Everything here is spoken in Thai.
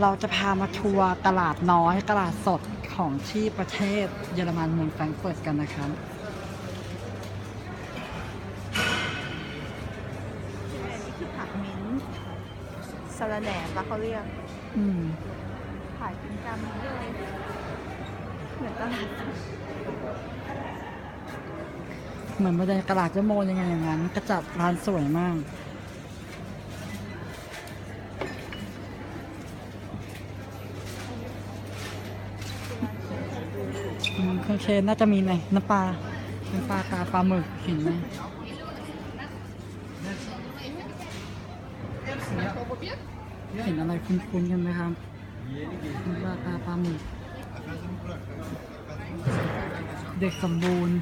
เราจะพามาทัวร์ตลาดน้อยตลาดสดของที่ประเทศเยอรมันเมืองแฟรงก์เฟิร์ตกันนะครับอันนี้คือผักมิ้นท์สะระแหน่ปะเขาเรียกอืมขายเป็นกำเลยเหมือนตลาดสดเหมือนมาเดินตลาดเจโมยังไงอย่างนั้นก็จัดร้านสวยมาก เครื่องเชนน่าจะมีในน้ำปลา น้ำปลากาปลาหมึกเห็นไหมเห็นอะไรคุ้นๆกันไหมครับน้ำปลากาปลาหมึก เด็กสมบูรณ์